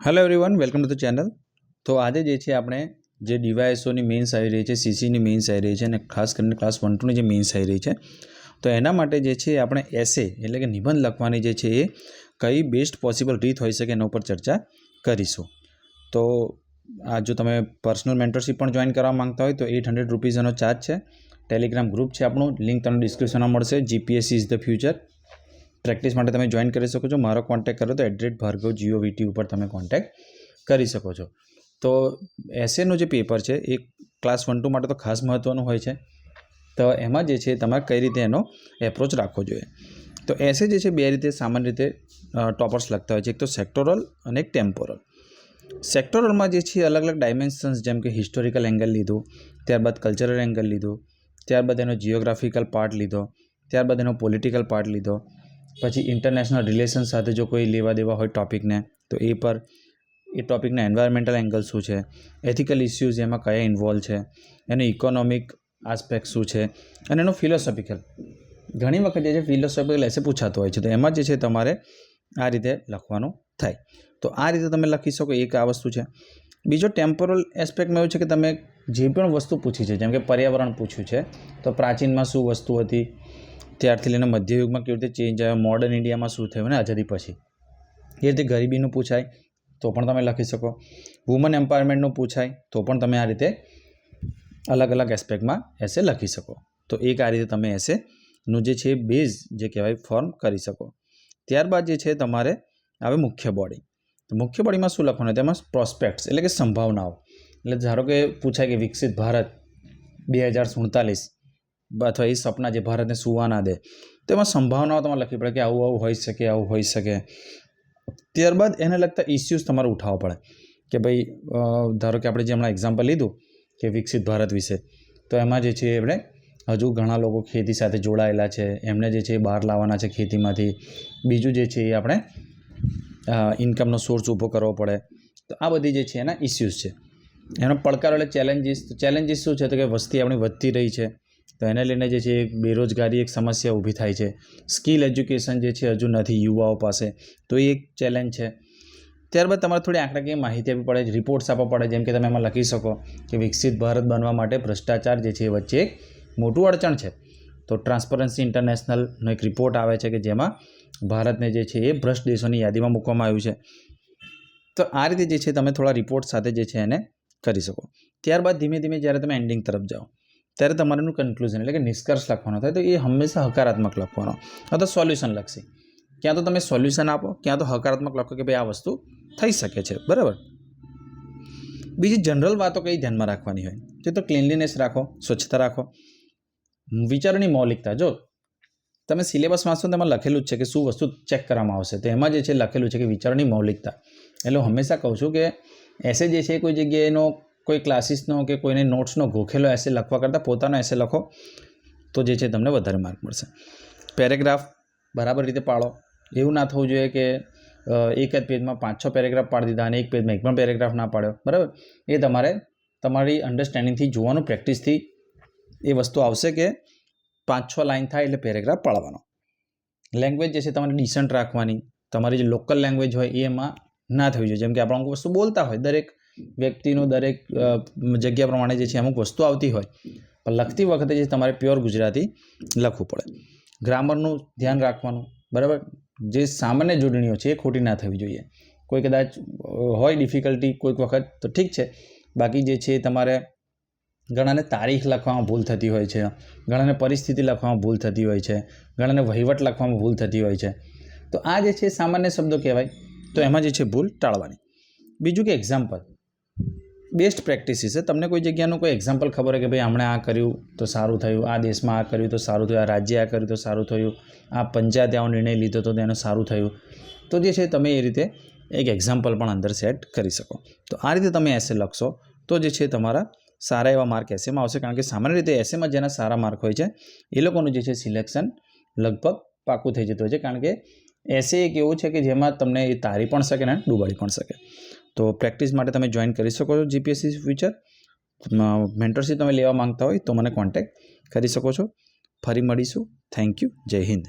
Hello everyone welcome to the channel તો આજે જે છે આપણે જે ડીવાયએસઓની મેન્સ આવી રહી છે, સીસીની મેન્સ આવી રહી છે અને ખાસ કરીને ક્લાસ વન ટુની જે મેન્સ આવી રહી છે, તો એના માટે જે છે આપણે એસે એટલે કે નિબંધ લખવાની જે છે એ કઈ બેસ્ટ પોસિબલ રીત હોઈ શકે એના ઉપર ચર્ચા કરીશું. તો આ જો તમે પર્સનલ મેન્ટરશીપ પણ જોઈન કરવા માંગતા હોય તો એટ હંડ્રેડ રૂપીઝ એનો ચાર્જ છે. ટેલિગ્રામ ગ્રુપ છે આપણું લિંક તમને ડિસ્ક્રિપ્શનમાં મળશે. GPSC is the future practice માટે તમે જોઈન કરી શકો છો. મારો કોન્ટેક્ટ કરો તો એડ્રેટ ભાર્ગવ જીઓ વીટી ઉપર તમે કોન્ટેક્ટ કરી શકો છો. તો એસેનું જે પેપર છે, એ ક્લાસ વન ટુ માટે તો ખાસ મહત્ત્વનું હોય છે. તો એમાં જે છે, તમારે કઈ રીતે એનો એપ્રોચ રાખવો જોઈએ. તો એસે જે છે, બે રીતે સામાન્ય રીતે ટોપર્સ લખતા હોય છે. એક તો સેક્ટોરલ અને એક ટેમ્પોરલ સેક્ટોરલમાં જે છે, અલગ અલગ ડાયમેન્શન્સ જેમ કે હિસ્ટોરિકલ એંગલ લીધું, ત્યારબાદ કલ્ચરલ એંગલ લીધું, ત્યારબાદ એનો જિયોગ્રાફિકલ પાર્ટ લીધો, ત્યારબાદ એનો પોલિટિકલ પાર્ટ લીધો પછી ઇન્ટરનેશનલ રિલેશન સાથે જો કોઈ લેવા દેવા હોય ટોપિકને તો એ પર, એ ટોપિકના એન્વાયરમેન્ટલ એંગલ શું છે? એથિકલ ઇસ્યુઝ એમાં કયા ઇન્વોલ્વ છે? એનો ઇકોનોમિક આસ્પેક્ટ શું છે? અને એનો ફિલોસોફિકલ ઘણી વખત જે છે ફિલોસોફિકલ એસે પૂછાતો હોય છે. તો એમાં જે છે, તમારે આ રીતે લખવાનું થાય. તો આ રીતે તમે લખી શકો, એક આ વસ્તુ છે. બીજો ટેમ્પોરલ એસ્પેક્ટમાં એવું છે કે તમે જે પણ વસ્તુ પૂછી છે, જેમ કે પર્યાવરણ પૂછ્યું છે, તો પ્રાચીનમાં શું વસ્તુ હતી? ત્યારથી લઈને મધ્યયુગમાં કેવી રીતે ચેન્જ આવ્યો મોડર્ન ઇન્ડિયામાં શું થયું ને આઝાદી પછી? એ રીતે ગરીબીનું પૂછાય, તો પણ તમે લખી શકો. વુમન એમ્પાવરમેન્ટનું પૂછાય, તો પણ તમે આ રીતે અલગ અલગ એસ્પેક્ટમાં એસે લખી શકો. તો એક આ રીતે તમે એસેનું જે છે બેઝ જે કહેવાય ફોર્મ કરી શકો. ત્યારબાદ જે છે તમારે આવે મુખ્ય બોડી તો મુખ્ય બોડીમાં શું લખવાનું તેમાં પ્રોસ્પેક્ટ્સ એટલે કે સંભાવનાઓ. એટલે ધારો કે પૂછાય કે વિકસિત ભારત બે હજાર સુડતાલીસ અથવા એ સપના જે ભારતને સુવા ના દે. તો એમાં સંભાવનાઓ તમારે લખવી પડે કે આવું આવું હોઈ શકે, આવું હોઈ શકે. ત્યારબાદ એને લગતા ઇસ્યુઝ તમારે ઉઠાવવા પડે. કે ભાઈ ધારો કે આપણે જે હમણાં એક્ઝામ્પલ લીધું કે વિકસિત ભારત વિશે, તો એમાં જે છે એમણે હજુ ઘણા લોકો ખેતી સાથે જોડાયેલા છે. એમને જે છે એ બહાર લાવવાના છે ખેતીમાંથી. બીજું જે છે એ આપણે ઇન્કમનો સોર્સ ઊભો કરવો પડે. તો આ બધી જે છે એના ઇસ્યુઝ છે. એનો પડકારો એટલે ચેલેન્જીસ ચેલેન્જીસ શું છે? તો કે વસ્તી આપણી વધતી રહી છે. તો એને લઈને જે છે એક બેરોજગારી એક સમસ્યા ઊભી થાય છે. સ્કિલ એજ્યુકેશન જે છે હજુ નથી યુવાઓ પાસે. તો એ એક ચેલેન્જ છે. ત્યારબાદ તમારે થોડી આંકડાકીય માહિતી આપવી પડે રિપોર્ટ્સ આપવા પડે, જેમ કે તમે એમાં લખી શકો કે વિકસિત ભારત બનવા માટે ભ્રષ્ટાચાર જે છે એ વચ્ચે એક મોટું અડચણ છે. તો ટ્રાન્સપરન્સી ઇન્ટરનેશનલનો એક રિપોર્ટ આવે છે કે જેમાં ભારતને જે છે એ ભ્રષ્ટ દેશોની યાદીમાં મૂકવામાં આવ્યું છે. તો આ રીતે જે છે તમે થોડા રિપોર્ટ સાથે જે છે એને કરી શકો. ત્યારબાદ ધીમે ધીમે જ્યારે તમે એન્ડિંગ તરફ જાઓ ત્યારે તમારે એનું કન્ક્લુઝન એટલે કે નિષ્કર્ષ લખવાનો થાય. તો એ હંમેશા હકારાત્મક લખવાનો. અથવા સોલ્યુશન લખશે. ક્યાં તો તમે સોલ્યુશન આપો, ક્યાં તો હકારાત્મક લખો કે ભાઈ આ વસ્તુ થઈ શકે છે. બરાબર? બીજી જનરલ વાતો કઈ ધ્યાનમાં રાખવાની હોય? તે તો ક્લીનલીનેસ રાખો, સ્વચ્છતા રાખો. વિચારોની મૌલિકતા. જો તમે સિલેબસ વાંચશો તેમાં લખેલું જ છે કે શું વસ્તુ ચેક કરવામાં આવશે. તો એમાં જે છે લખેલું છે કે વિચારોની મૌલિકતા. એટલે હું હંમેશા કહું છું કે એસે જે છે કોઈ જગ્યાએનો કોઈ ક્લાસીસનો કે કોઈને નોટ્સનો ગોખેલો એસે લખવા કરતાં, પોતાનો એસે લખો, તો જે છે તમને વધારે માર્ક મળશે. પેરેગ્રાફ બરાબર રીતે પાડો. એવું ના થવું જોઈએ કે એક જ પેજમાં પાંચ છ પેરેગ્રાફ પાડી દીધા અને એક પેજમાં એક પણ પેરેગ્રાફ ના પાડ્યો. બરાબર? એ તમારે તમારી અન્ડરસ્ટેન્ડિંગથી જોવાનું પ્રેક્ટિસથી એ વસ્તુ આવશે કે પાંચ છ લાઈન થાય એટલે પેરેગ્રાફ પાડવાનો. લેંગ્વેજ જે છે તમારે ડિસન્ટ રાખવાની. તમારી જે લોકલ લેંગ્વેજ હોય એ એમાં ના થવી જોઈએ. જેમ કે આપણે અમુક વસ્તુ બોલતા હોય, દરેક વ્યક્તિનું દરેક જગ્યા પ્રમાણે જે છે અમુક વસ્તુ આવતી હોય. પણ લખતી વખતે જે તમારે પ્યોર ગુજરાતી લખવું પડે. ગ્રામરનું ધ્યાન રાખવાનું, બરાબર? જે સામાન્ય જોડણીઓ છે એ ખોટી ના થવી જોઈએ. કોઈ કદાચ હોય ડિફિકલ્ટી કોઈક વખત, તો ઠીક છે. બાકી જે છે તમારે ઘણાને તારીખ લખવામાં ભૂલ થતી હોય છે, ઘણાને પરિસ્થિતિ લખવામાં ભૂલ થતી હોય છે, ઘણાને વહીવટ લખવામાં ભૂલ થતી હોય છે. તો આ જે છે સામાન્ય શબ્દો કહેવાય. તો એમાં જે છે ભૂલ ટાળવાની. બીજું કે એક્ઝામ્પલ બેસ્ટ પ્રેક્ટિસિસ છે. તમને કોઈ જગ્યાનું કોઈ એક્ઝામ્પલ ખબર હોય કે ભાઈ હમણાં આ કર્યું તો સારું થયું, આ દેશમાં આ કર્યું તો સારું થયું, આ રાજ્ય આ કર્યું તો સારું થયું, આ પંચાયતે આવો નિર્ણય લીધો તો તેનું સારું થયું. તો જે છે તમે એ રીતે એક એક્ઝામ્પલ પણ અંદર સેટ કરી શકો. તો આ રીતે તમે એસે લખશો તો જે છે તમારા સારા એવા માર્ક એસેમાં આવશે. કારણ કે સામાન્ય રીતે એસેમાં જેના સારા માર્ક હોય છે, એ લોકોનું જે છે સિલેક્શન લગભગ પાકું થઈ જતું હોય છે. કારણ કે એસે એક એવું છે કે જેમાં તમને એ તારી પણ શકે ને ડૂબાડી પણ શકે. તો પ્રેક્ટિસ માટે તમે જોઈન કરી શકો છો જીપીએસસી ફ્યુચર મેન્ટરશીપ તમે લેવા માંગતા હોય તો મને કોન્ટેક્ટ કરી શકો છો. ફરી મળીશું. થેન્ક યુ જય હિન્દ.